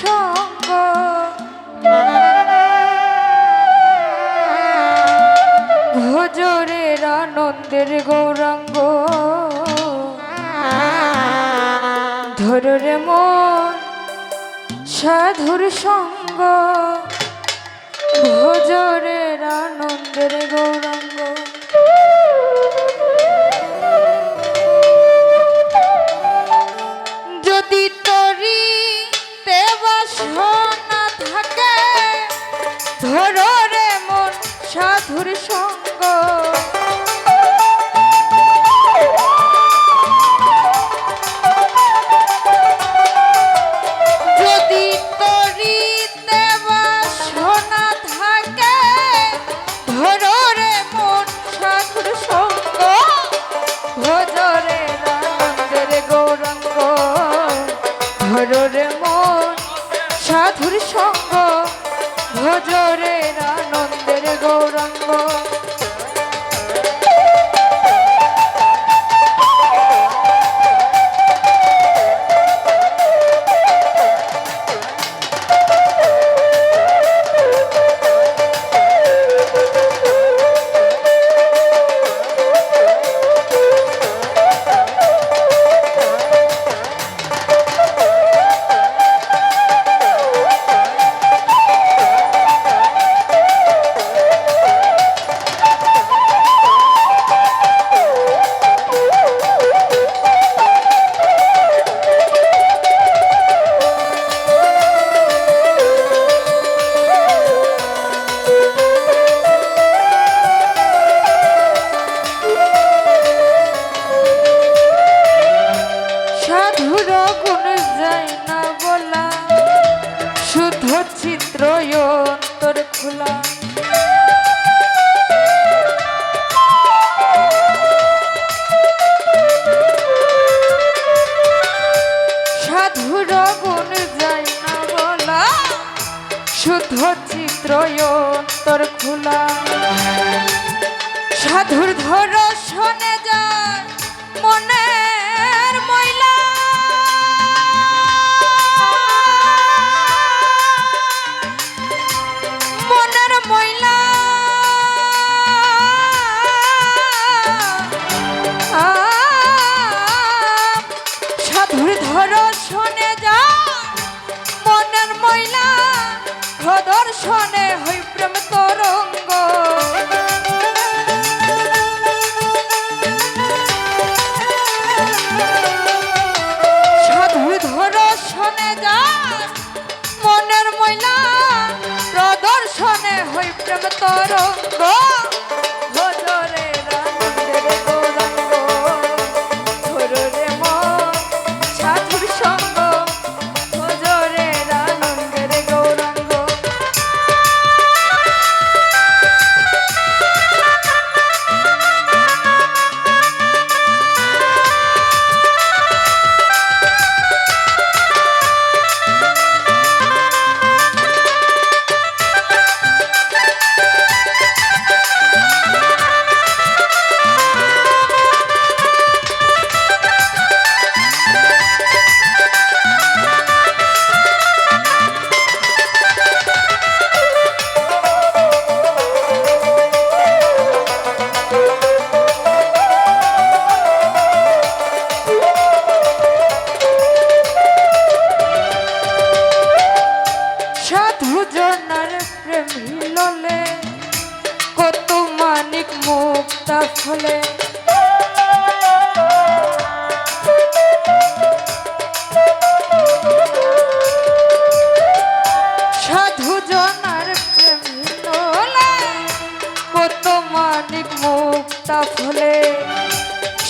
সঙ্গ। ভোজরের আনন্দের গৌরাঙ্গ। ধরে মন সাধুর সঙ্গ। ভোজরের আনন্দের গৌরাঙ্গ। ধরো রগুণ যায় না বলা, শুদ্ধ চিত্র অন্তর খোলা। সাধুর গুণ যায় না বলা, শুদ্ধ চিত্র অন্তর খোলা। সাধুর ধর শোনে যায় মনে Toro.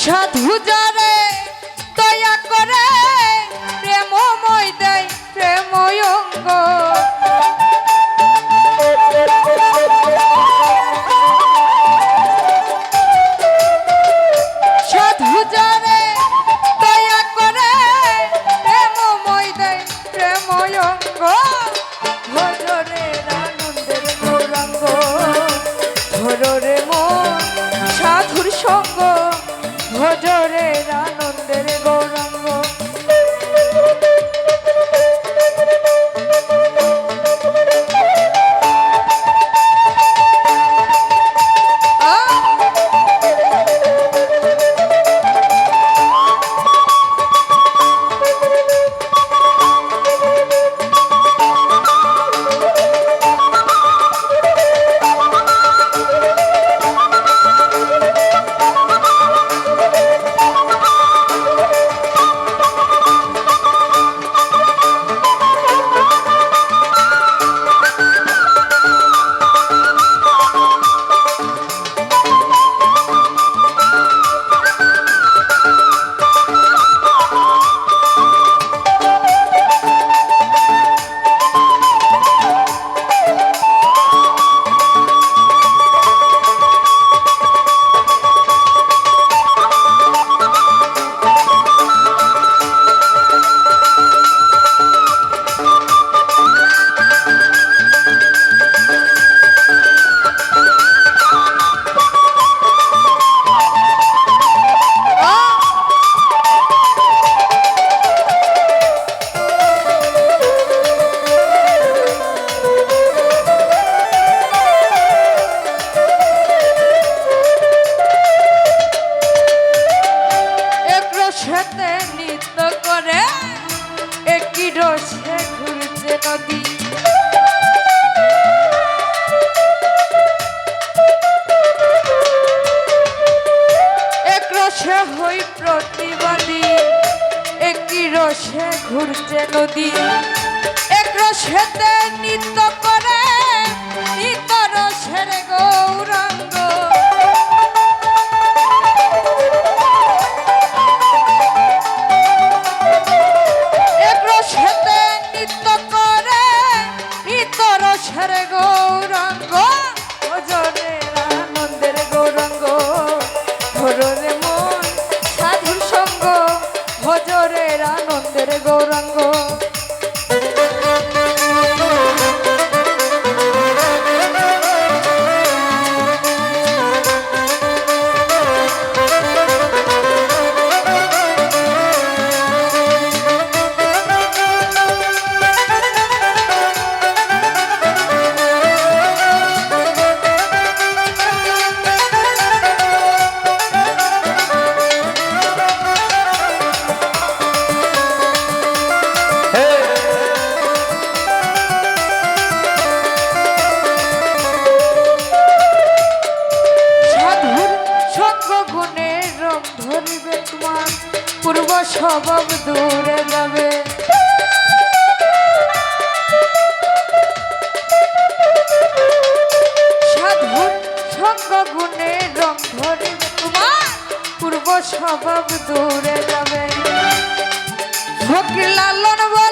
সাধু যা জোরে রসে ঘুরছে নদী। এক রসেতে নৃত্য করে নিত্য রসের গৌরঙ্গ। পূর্ব স্বভাব দূরে যাবে। পূর্ব স্বভাব দূরে যাবে। ভক্তি লালন বল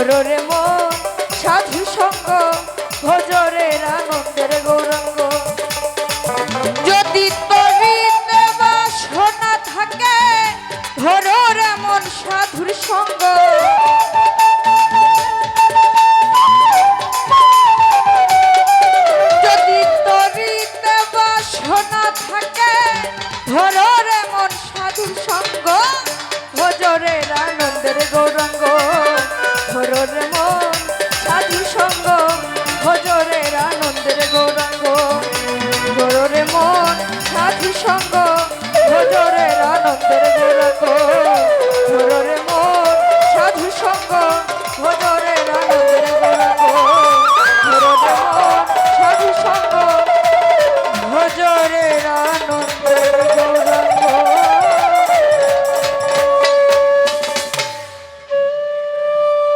মোহরর মো 唱歌。